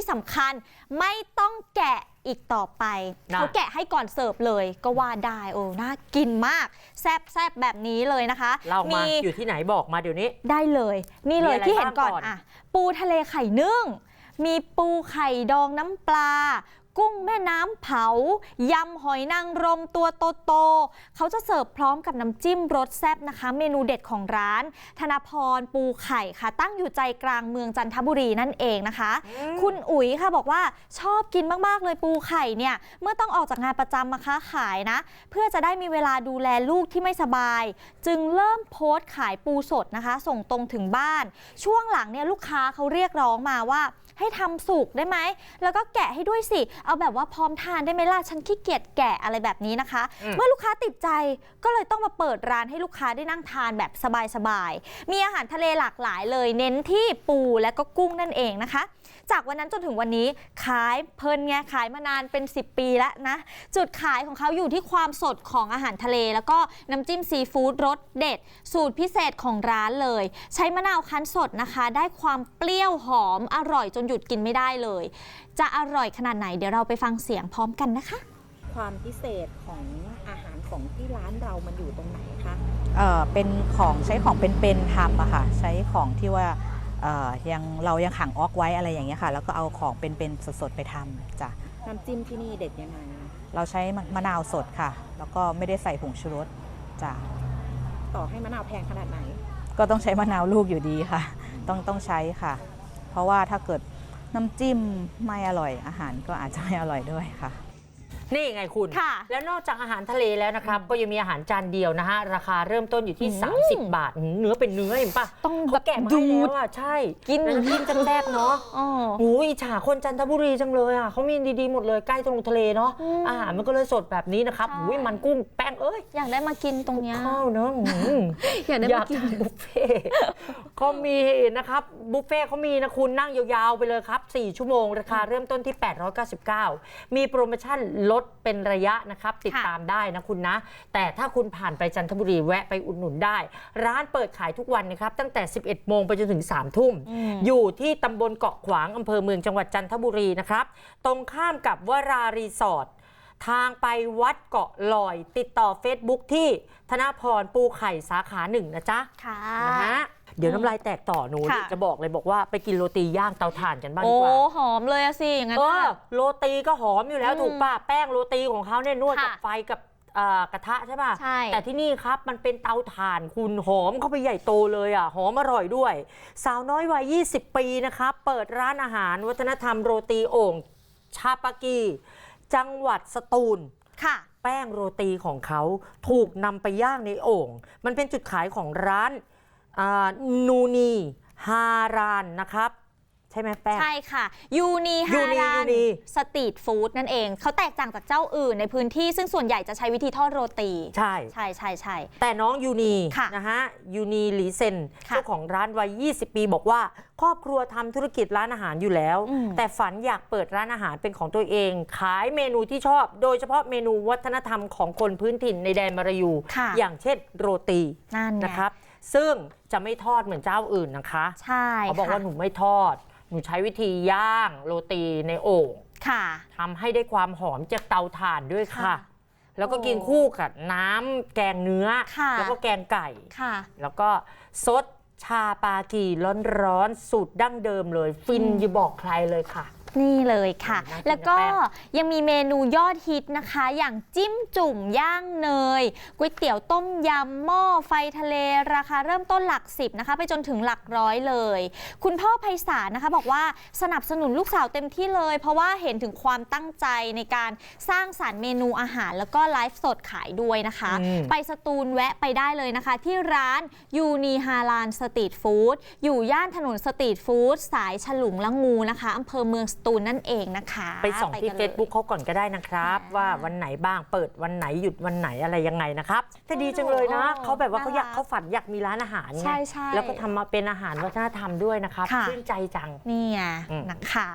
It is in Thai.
ที่สำคัญไม่ต้องแกะอีกต่อไปนะเขาแกะให้ก่อนเสิร์ฟเลยก็ว่าได้โอ้น่ากินมาก แซ่บแซบแบบนี้เลยนะคะเรามาอยู่ที่ไหนบอกมาเดี๋ยวนี้ ได้เลย นี่เลยมีอะไรที่เห็นก่อนบ้างก่อนอะ ปูทะเลไข่นึ่งมีปูไข่ดองน้ำปลา กุ้งแม่น้ำเผายำหอยนางรมตัวโตๆเขาจะเสิร์ฟพร้อมกับน้ำจิ้มรสแซ่บนะคะ เมนูเด็ดของร้าน ธนาพรปูไข่ค่ะ ตั้งอยู่ใจกลางเมืองจันทบุรีนั่นเองนะคะ คุณอุ๋ยค่ะบอกว่าชอบกินมากๆเลยปูไข่เนี่ย เมื่อต้องออกจากงานประจำมาค้าขายนะ เพื่อจะได้มีเวลาดูแลลูกที่ไม่สบาย จึงเริ่มโพสต์ขายปูสดนะคะ ส่งตรงถึงบ้าน ช่วงหลังเนี่ยลูกค้าเขาเรียกร้องมาว่า ให้ทำสุกได้ไหม แล้วก็แกะให้ด้วยสิ เอาแบบว่าพร้อมทานได้ไหมล่ะ ฉันขี้เกียจแกะอะไรแบบนี้นะคะอืมเมื่อลูกค้าติดใจก็เลยต้องมาเปิดร้านให้ลูกค้าได้นั่งทานแบบสบายๆ มีอาหารทะเลหลากหลายเลย เน้นที่ปูและก็กุ้งนั่นเองนะคะ จากวันนั้นจนถึงวันนี้ขายเพลินไงขายมานานเป็น 10 ปีแล้วนะ จุดขายของเขาอยู่ที่ความสดของอาหารทะเล แล้วก็น้ำจิ้มซีฟู้ดรสเด็ด สูตรพิเศษของร้านเลย ใช้มะนาวคั้นสดนะคะ ได้ความเปรี้ยวหอมอร่อยจนหยุดกินไม่ได้เลย จะอร่อยขนาดไหนเดี๋ยวเราไปฟังเสียงพร้อมกันนะคะ ความพิเศษของอาหารของที่ร้านเรามันอยู่ตรงไหนคะเอ่อเป็นของใช้ของเป็นๆทำอะค่ะ ใช้ของที่ว่าเอ่อยังเรายังขังออกไว้อะไรอย่างเงี้ยค่ะ แล้วก็เอาของเป็นๆสดๆไปทำจ้ะน้ำจิ้มที่นี่เด็ดยังไงเราใช้มะมะนาวสดค่ะ แล้วก็ไม่ได้ใส่ผงชูรสจ้ะต่อให้มะนาวแพงขนาดไหน ก็ต้องใช้มะนาวลูกอยู่ดีค่ะ ต้องต้องใช้ค่ะ เพราะว่าถ้าเกิด น้ำจิ้มไม่อร่อยอาหารก็อาจจะไม่อร่อยด้วยค่ะ นี่ไงคุณ ค่ะแล้วนอกจากอาหารทะเลแล้วนะครับ ก็ยังมีอาหารจานเดียวนะฮะ ราคาเริ่มต้นอยู่ที่อืม30 บาทหืมเนื้อเป็นเนื้อเห็นปะต้องแบเขาบแกะมาดูให้ดแล้วอะใช่กินแล้วน้ำจิ้มแซ่บๆเนาะอ๋อ โอ้ยอิจฉาคนจันทบุรีจังเลยอะเขามีดีๆหมดเลยใกล้ตรงทะเลเนาะอืมอาหารมันก็เลยสดแบบนี้นะครับใช่ อุ้ยมันกุ้งแป้งเอ้ยอยากได้มากินตรงเนี้ยข้าวเนาะหืม อยากได้อยามากกินทานบุฟเฟ่ต์ เขามีนะครับบุฟเฟ่ต์เขามีนะคุณนั่งยาวๆไปเลยครับ 4 ชั่วโมง ราคาเริ่มต้นที่ 899 มีโปรโมชั่นลดเป็นระยะนะครับ ติดค่ะตามได้นะคุณนะ แต่ถ้าคุณผ่านไปจันทบุรีแวะไปอุดหนุนได้ ร้านเปิดขายทุกวันนะครับ ตั้งแต่ 11 โมงไปจนถึง 3 ทุ่มอืมอยู่ที่ตำบลเกาะขวางอำเภอเมืองจังหวัดจันทบุรีนะครับ ตรงข้ามกับวรารีสอร์ททางไปวัดเกาะลอย ติดต่อ Facebook ที่ธนพรปูไข่สาขาหนึ่งนะจ๊ะค่ะนะฮะ เดี๋ยวน้ำลายแตกต่อหนูค่ะ จะบอกเลยบอกว่าไปกินโรตีย่างเตาถ่านกันบ้างโอ้ดีกว่าหอมเลยอะสิอย่างนั้นเอน่ะอโรตีก็หอมอยู่แล้วอืมถูกป่ะแป้งโรตีของเขาเนี่ยนวดกับค่ะไฟกับเอ่อกระทะใช่ป่ะใช่ แต่ที่นี่ครับมันเป็นเตาถ่านคุณหอมเข้าไปใหญ่โตเลยอะหอมอร่อยด้วย สาวน้อยวัย 20 ปีนะครับเปิดร้านอาหารวัฒนธรรมโรตีโอ่งชาปากี จังหวัดสตูล ค่ะ แป้งโรตีของเขาถูกนำไปย่างในโอ่ง มันเป็นจุดขายของร้านอ่า นูนีฮารานนะครับ ใช่ไหมแป้ง ใช่ค่ะ ยูนีฮายูนีรานยูนี สตรีทฟู้ดนั่นเอง เขาแตกต่างจากเจ้าอื่นในพื้นที่ซึ่งส่วนใหญ่จะใช้วิธีทอดโรตี ใช่ ใช่ใช่ใช่ แต่น้องยูนีค่ะนะฮะยูนีหลีเซนค่ะเจ้าของร้านวัย 20 ปีบอกว่า ครอบครัวทำธุรกิจร้านอาหารอยู่แล้ว อืม แต่ฝันอยากเปิดร้านอาหารเป็นของตัวเอง ขายเมนูที่ชอบ โดยเฉพาะเมนูวัฒนธรรมของคนพื้นถิ่นในแดนมารายู ค่ะ อย่างเช่นโรตีนั่นไง นะครับ ซึ่งจะไม่ทอดเหมือนเจ้าอื่นนะคะใช่เขาบอกค่ะว่าหนูไม่ทอด หนูใช้วิธีย่างโรตีในโอ่งค่ะทำให้ได้ความหอมจากเตาถ่านด้วยค่ะ ค่ะ แล้วก็โอ้กินคู่กับน้ำแกงเนื้อ ค่ะ แล้วก็แกงไก่ ค่ะ แล้วก็ซดชาปากีร้อนๆสูตรดั้งเดิมเลย ฟินอืมอย่าบอกใครเลยค่ะ นี่เลยค่ะน่ากินนะแล้วก็แป้งยังมีเมนูยอดฮิตนะคะ อย่างจิ้มจุ่มย่างเนยก๋วยเตี๋ยวต้มยำหม้อไฟทะเลราคาเริ่มต้นหลักสิบนะคะ ไปจนถึงหลักร้อยเลย คุณพ่อไพศาลนะคะ บอกว่าสนับสนุนลูกสาวเต็มที่เลย เพราะว่าเห็นถึงความตั้งใจในการสร้างสารรค์เมนูอาหาร แล้วก็ไลฟ์สดขายด้วยนะคะอืมไปสตูลแวะไปได้เลยนะคะ ที่ร้านยูนีฮาลานสตรีทฟู้ดอยู่ย่านถนนสตรีทฟู้ดสายฉลุงละงูนะคะอำเภอเมืองสตูลนั่นเองนะคะไปส่องที่ กันลย Facebook เขาก่อนก็ได้นะครับอ่าว่าวันไหนบ้างเปิดวันไหนหยุดวันไหนอะไรยังไงนะครับแต่ดีจังเลยนะโอ้เขาแบบว่าเขาอยากน่ารักเขาฝันอยากมีร้านอาหารไงใช่ใช่ แล้วก็ทำมาเป็นอาหารวัฒนธรรมด้วยนะครับค่ะชื่นใจจัง นี่ไงอืม นะคะ